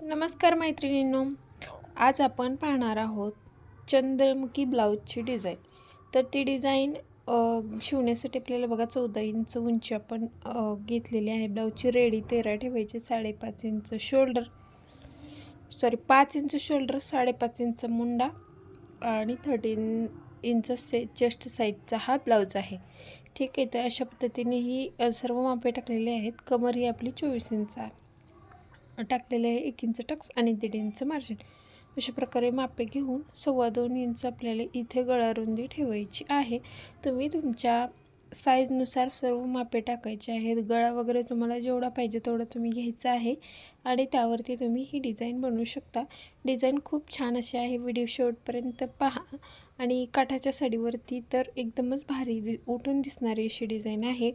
नमस्कार मैत्रिणींनो आज आपण पाहणार आहोत चंद्रमुखी ब्लाऊजची डिझाईन. तर ती डिझाईन शिवण्यासाठी आपल्याला बघा चौदा इंच उंची आपण घेतलेली आहे. ब्लाऊजची रेडी तेरा ठेवायची साडेपाच इंच शोल्डर सॉरी पाच इंच शोल्डर साडेपाच इंच मुंडा आणि थर्टीन इंच से चेस्ट साईजचा हा ब्लाऊज आहे. ठीक आहे तर अशा पद्धतीने ही सर्व मापे टाकलेली आहेत. कमर ही आपली चोवीस इंच आहे. टाकलेले आहे एक इंच टक्स आणि दीड इंच मार्जिन. अशा प्रकारे मापे घेऊन सव्वा दोन इंच आपल्याला इथे गळारुंदी ठेवायची आहे. तुम्ही तुमच्या साईजनुसार सर्व मापे टाकायचे आहेत. गळा वगैरे तुम्हाला जेवढा पाहिजे तेवढा तुम्ही घ्यायचा आहे आणि त्यावरती तुम्ही ही डिझाईन बनवू शकता. डिझाईन खूप छान अशी आहे. व्हिडिओ शेवटपर्यंत पहा. आणि काठाच्या साडीवरती तर एकदमच भारी दि उठून दिसणारी अशी डिझाईन आहे.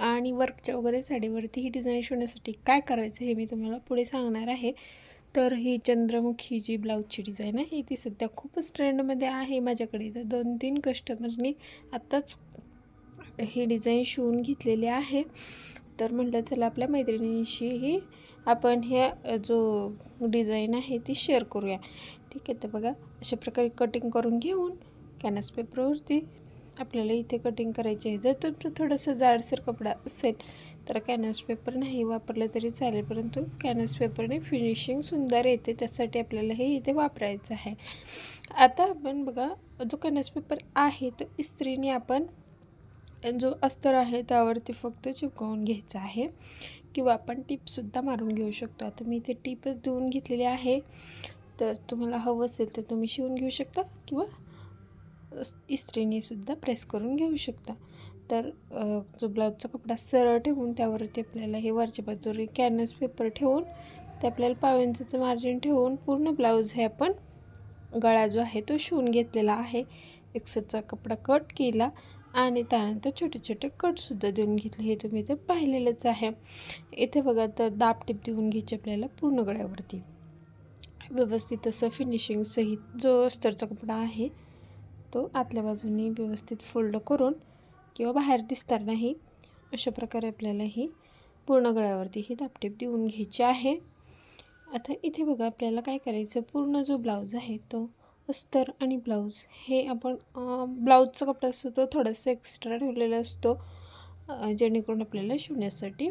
आणि वर्कच्या वगैरे साडीवरती ही डिझाईन शिवण्यासाठी काय करायचं हे मी तुम्हाला पुढे सांगणार आहे. तर ही चंद्रमुखी जी ब्लाऊजची डिझाईन आहे ती सध्या खूपच ट्रेंडमध्ये आहे. माझ्याकडे तर दोन तीन कस्टमरनी आत्ताच ही डिझाईन शिवून घेतलेली आहे. तर म्हटलं चला आपल्या मैत्रिणींशीही आपण ह्या जो डिझाईन आहे ती शेअर करूया. ठीक आहे तर बघा अशा प्रकारे कटिंग करून घेऊन कॅनस पेपरवरती आपल्याला इथे कटिंग करायची आहे. जर तुमचं थोडंसं जाडसर कपडा असेल तर कॅनव्हास पेपर नाही वापरलं तरी चालेल परंतु कॅनव्हास पेपरने फिनिशिंग सुंदर येते त्यासाठी आपल्याला हे इथे वापरायचं आहे. आता आपण बघा जो कॅनव्हास पेपर आहे तो इस्त्रीने आपण जो अस्तर आहे त्यावरती फक्त चिपकवून घ्यायचं आहे. किंवा आपण टीपसुद्धा मारून घेऊ शकतो. आता मी इथे टीपच देऊन घेतलेली आहे. तर तुम्हाला हवं असेल तर तुम्ही शिवून घेऊ शकता किंवा इस्त्रीनेसुद्धा प्रेस करून घेऊ शकता. तर जो ब्लाऊजचा कपडा सरळ ठेवून त्यावरती आपल्याला हे वरच्या बाजूला कॅनस पेपर ठेवून ते आपल्याला पाव मार्जिन ठेवून पूर्ण ब्लाऊज हे आपण गळा जो आहे तो शिवून घेतलेला आहे. एक्सचा कपडा कट केला आणि त्यानंतर छोटे छोटे कटसुद्धा देऊन घेतले. हे तुम्ही इथे पाहिलेलंच आहे. इथे बघा तर दाब टिप देऊन घ्यायची आपल्याला पूर्ण गळ्यावरती. व्यवस्थित असं फिनिशिंगसहित जो अस्तरचा कपडा आहे तो आतल्या बाजूने व्यवस्थित फोल्ड करून किंवा बाहेर दिसणार नाही अशा प्रकारे आपल्याला ही पूर्ण गळ्यावरती ही दापटीप देऊन घ्यायची आहे. आता इथे बघा आपल्याला काय करायचं? पूर्ण जो ब्लाऊज आहे तो अस्तर आणि ब्लाऊज. हे आपण ब्लाऊजचा कपडा असतो तो थोडासा एक्स्ट्रा ठेवलेला असतो जेणेकरून आपल्याला शिवण्यासाठी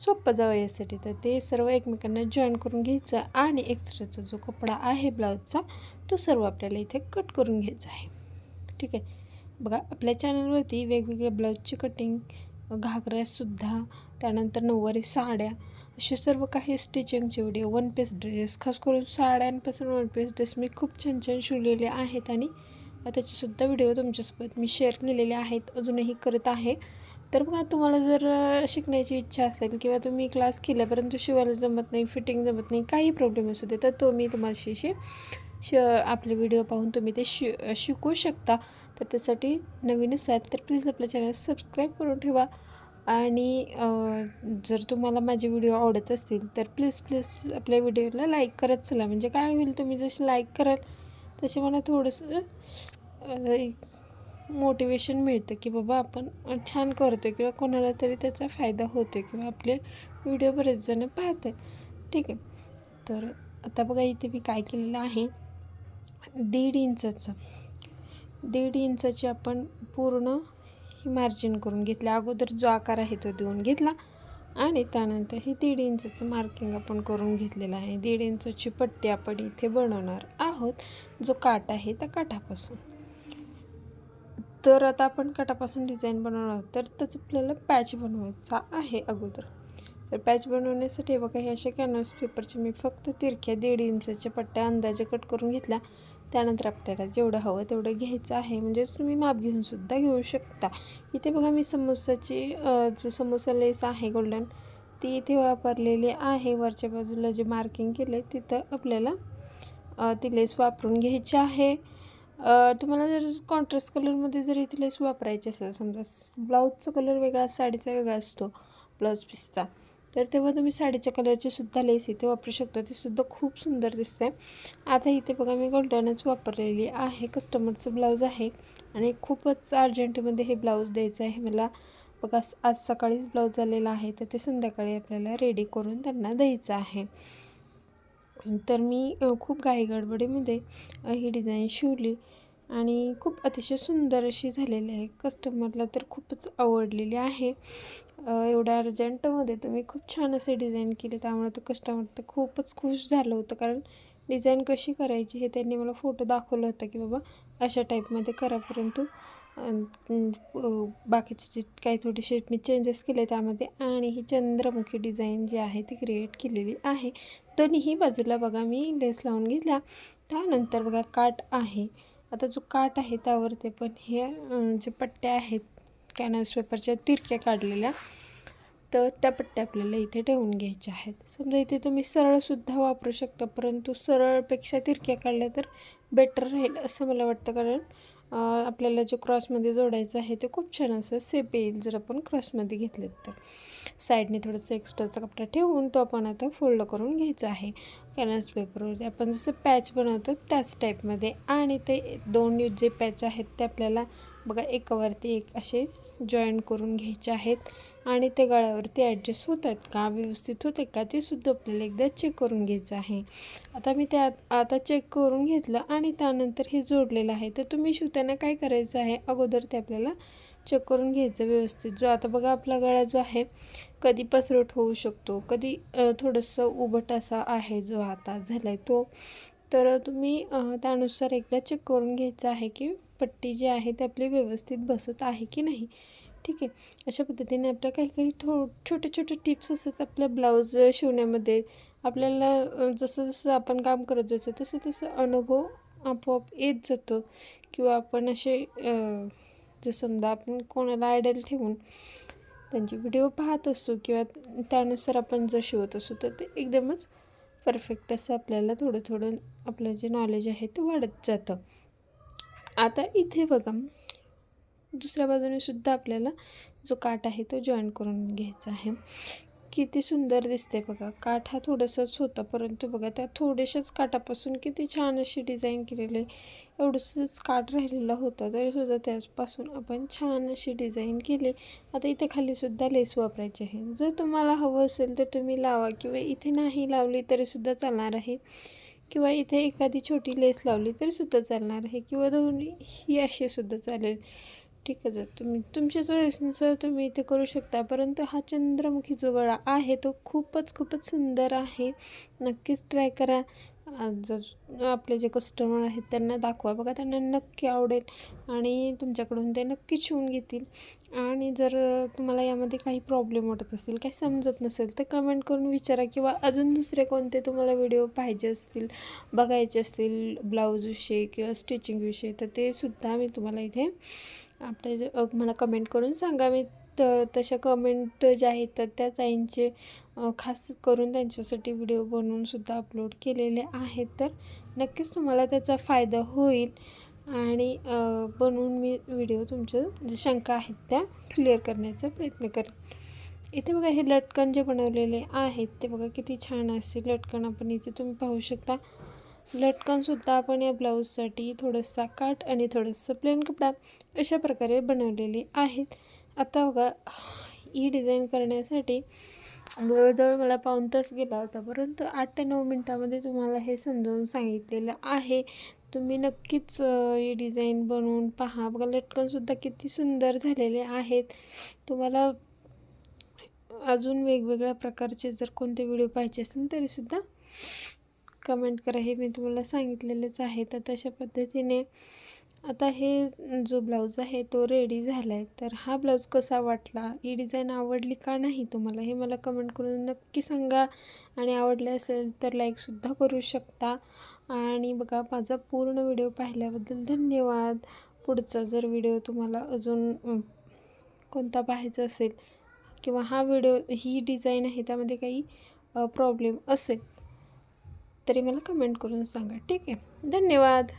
सोपं जावं यासाठी. तर ते सर्व एकमेकांना जॉईन करून घ्यायचं आणि एक्स्ट्राचा जो कपडा आहे ब्लाऊजचा तो सर्व आपल्याला इथे कट करून घ्यायचा आहे. ठीक आहे? बघा आपल्या चॅनलवरती वेगवेगळ्या ब्लाऊजची कटिंग घागऱ्यासुद्धा त्यानंतर नऊवारी साड्या असे सर्व काही स्टिचिंगचे व्हिडिओ वन पीस ड्रेस खास करून साड्यांपासून वन पीस ड्रेस मी खूप छान छान शिवलेले आहेत आणि त्याचेसुद्धा व्हिडिओ तुमच्यासोबत मी शेअर केलेले आहेत अजूनही करत आहे. तर बघा तुम्हाला जर शिकण्याची इच्छा असेल किंवा तुम्ही क्लास केला परंतु शिवायला जमत नाही फिटिंग जमत नाही काही प्रॉब्लेम असू दे तर तो मी तुम्हाला शि श आपले व्हिडिओ पाहून तुम्ही ते शि शिकू शकता. तर त्यासाठी नवीनच आहेत तर प्लीज आपल्या चॅनल सबस्क्राईब करून ठेवा. आणि जर तुम्हाला माझे व्हिडिओ आवडत असतील तर प्लीज प्लीज आपल्या व्हिडिओला लाईक करत चला. म्हणजे काय होईल तुम्ही जसे लाईक कराल तसे मला थोडंसं मोटिवेशन मिळतं की बाबा आपण छान करतो किंवा कोणाला तरी त्याचा फायदा होतो किंवा आपले व्हिडिओ बरेच जण पाहतात. ठीक आहे. तर आता बघा इथे मी काय केलेलं आहे. दीड इंचाचं दीड इंचाची आपण पूर्ण मार्जिन करून घेतली. अगोदर जो आकार आहे तो देऊन घेतला. आणि त्यानंतर ही दीड इंचाचं मार्किंग आपण करून घेतलेलं आहे. दीड इंचची पट्टी आपण इथे बनवणार आहोत. जो काठ आहे त्या काठापासून. तर आता आपण काठापासून डिझाईन बनवणार आहोत. तर त्याचं आपल्याला पॅच बनवायचा आहे अगोदर. तर पॅच बनवण्यासाठी बघा हे अशा कॅनव्हास पेपरचे मी फक्त तिरक्या दीड इंचच्या पट्ट्या अंदाजे कट करून घेतल्या. त्यानंतर आपल्याला जेवढं हवं तेवढं घ्यायचं आहे. म्हणजेच तुम्ही माप घेऊनसुद्धा घेऊ शकता. इथे बघा मी समोसाची जो समोसा लेस आहे गोल्डन ती इथे वापरलेली आहे. वरच्या बाजूला जे मार्किंग केले तिथं आपल्याला ती लेस वापरून घ्यायची आहे. तुम्हाला जर कॉन्ट्रास्ट कलरमध्ये जर इथे लेस वापरायची असेल समजा ब्लाऊजचा कलर वेगळा साडीचा वेगळा असतो ब्लाऊज पीसचा तर तेव्हा तुम्ही साडीच्या कलरची सुद्धा लेस इथे वापरू शकता. ती सुद्धा खूप सुंदर दिसते. आता इथे बघा मी गोल्डनच वापरलेली आहे. कस्टमरचं ब्लाऊज आहे आणि खूपच अर्जंटमध्ये हे ब्लाऊज द्यायचं आहे. मला बघा आज सकाळीच ब्लाऊज आलेला आहे. तर ते संध्याकाळी आपल्याला रेडी करून त्यांना द्यायचं आहे. तर मी खूप घाई गडबडीमध्ये ही डिझाईन शिवली. आणि खूप अतिशय सुंदर अशी झालेली आहे. कस्टमरला तर खूपच आवडलेली आहे. एवढ्या अर्जंटमध्ये तुम्ही खूप छान असे डिझाईन केले. त्यामुळे तर कस्टमर तर खूपच खुश झालं होतं. कारण डिझाईन कशी करायची हे त्यांनी मला फोटो दाखवलं होतं की बाबा अशा टाईपमध्ये करा. परंतु बाकीचे जे काही थोडेसे मी चेंजेस केले त्यामध्ये आणि ही चंद्रमुखी डिझाईन जी आहे ती क्रिएट केलेली आहे. दोन्हीही बाजूला बघा. मी लेस लावून घेतला त्यानंतर बघा काठ आहे. आता जो काठ आहे त्यावरती पण हे जे पट्ट्या आहेत कॅनव्हस पेपरच्या तिरक्या काढलेल्या तर त्या पट्ट्या आपल्याला इथे ठेवून घ्यायच्या आहेत. समजा इथे तुम्ही सरळसुद्धा वापरू शकता परंतु सरळपेक्षा तिरक्या काढल्या तर बेटर राहील असं मला वाटतं. कारण आपल्याला जे क्रॉसमध्ये जोडायचं आहे ते खूप छान असं सेप येईल जर आपण क्रॉसमध्ये घेतलेत तर. साईडने थोडंसं एक्स्ट्राचा कपडा ठेवून तो आपण आता फोल्ड करून घ्यायचा आहे. कॅनस पेपरवरती आपण जसं पॅच बनवतो त्याच टाईपमध्ये आणि ते दोन जे पॅच आहेत ते आपल्याला बघा एकावरती एक असे जॉईन करून घ्यायचे आहेत. आणि ते गळ्यावरती ॲडजस्ट होत आहेत का? व्यवस्थित होत आहे का? ते सुद्धा आपल्याला एकदा चेक करून घ्यायचं आहे. आता मी त्या आता चेक करून घेतलं आणि त्यानंतर हे जोडलेलं आहे. तर तुम्ही शिवताना काय करायचं आहे? अगोदर ते आपल्याला चेक करून घ्यायचं व्यवस्थित. जो आता बघा आपला गळा जो आहे कधी पसरट होऊ शकतो. कधी थोडंसं उभट असा आहे जो आता झाला आहे तो. तर तुम्ही त्यानुसार एकदा चेक करून घ्यायचं आहे की पट्टी जी आहे ती आपली व्यवस्थित बसत आहे की नाही? ठीक आहे. अशा पद्धतीने आपल्या काही काही थो छोटे छोटे टिप्स असतात आपल्या ब्लाऊज शिवण्यामध्ये. आपल्याला जसं जसं आपण काम करत जातो तसं तसं अनुभव आपोआप येत जातो. किंवा आपण असे जर समजा आपण कोणाला आयडल ठेवून त्यांचे व्हिडिओ पाहत असतो किंवा त्यानुसार आपण जर शिवत असू तर ते एकदमच परफेक्ट असं आपल्याला थोडं थोडं आपलं जे नॉलेज आहे ते वाढत जातं. आता इथे बघा दुसऱ्या बाजूने सुद्धा आपल्याला जो काठ आहे तो जॉईन करून घ्यायचा आहे. किती सुंदर दिसते बघा. काठ हा थोडंसंच होता परंतु बघा त्या थोड्याशाच काठापासून किती छान अशी डिझाईन केलेली आहे. एवढंसंच काठ राहिलेला होता तरीसुद्धा त्यापासून आपण छान अशी डिझाईन केली. आता इथे खालीसुद्धा लेस वापरायची आहे. जर तुम्हाला हवं असेल तर तुम्ही लावा किंवा इथे नाही लावली तरीसुद्धा चालणार आहे. किंवा इथे एखादी छोटी लेस लावली तरीसुद्धा चालणार आहे किंवा दोन्ही ही अशी सुद्धा चालेल. ठीक आहे जर तुम्ही तुमच्या चॉईसनुसार तुम्ही इथे करू शकता. परंतु हा चंद्रमुखी जो गळा आहे तो खूपच खूपच सुंदर आहे. नक्कीच ट्राय करा. आज जर आपले जे कस्टमर आहेत त्यांना दाखवा. बघा त्यांना नक्की आवडेल आणि तुमच्याकडून ते नक्की शिवून घेतील. आणि जर तुम्हाला यामध्ये काही प्रॉब्लेम वाटत असेल काही समजत नसेल तर कमेंट करून विचारा किंवा अजून दुसरे कोणते तुम्हाला व्हिडिओ पाहिजे असतील बघायचे असतील ब्लाऊजविषयी किंवा स्टिचिंगविषयी तर ते सुद्धा मी तुम्हाला इथे आपल्या जे मला कमेंट करून सांगा मी तर तशा कमेंट ज्या आहेत तर त्या ताईंचे खास करून त्यांच्यासाठी व्हिडिओ बनवूनसुद्धा अपलोड केलेले आहेत. तर नक्कीच तुम्हाला त्याचा फायदा होईल. आणि बनवून मी व्हिडिओ तुमच्या ज्या शंका आहेत त्या क्लिअर करण्याचा प्रयत्न करेन. इथे बघा हे लटकन जे बनवलेले आहेत ते बघा किती छान असे लटकन आपण इथे तुम्ही पाहू शकता. लटकनसुद्धा आपण या ब्लाऊजसाठी थोडंसा काट आणि थोडंसं प्लेन कपडा अशा प्रकारे बनवलेले आहेत. आता बघा ही डिझाईन करण्यासाठी जवळजवळ मला पाऊण तास गेला होता परंतु आठ ते नऊ मिनटामध्ये तुम्हाला हे समजावून सांगितलेलं आहे. तुम्ही नक्कीच ही डिझाईन बनवून पहा. बघा लटकनसुद्धा किती सुंदर झालेले आहेत. तुम्हाला अजून वेगवेगळ्या प्रकारचे जर कोणते व्हिडिओ पाहिजे असेल तरीसुद्धा कमेंट करा. हे मी तुम्हाला सांगितलेलेच आहे. तर तशा पद्धतीने आता हे जो ब्लाऊज आहे तो रेडी झाला आहे तर हा ब्लाऊज कसा वाटला? ही डिझाईन आवडली का नाही तुम्हाला? हे मला कमेंट करून नक्की सांगा. आणि आवडले असेल तर लाईकसुद्धा करू शकता. आणि बघा माझा पूर्ण व्हिडिओ पाहिल्याबद्दल धन्यवाद. पुढचा जर व्हिडिओ तुम्हाला अजून कोणता पाहायचा असेल किंवा हा व्हिडिओ ही डिझाईन आहे त्यामध्ये काही प्रॉब्लेम असेल तरी मला कमेंट करून सांगा. ठीक आहे. धन्यवाद.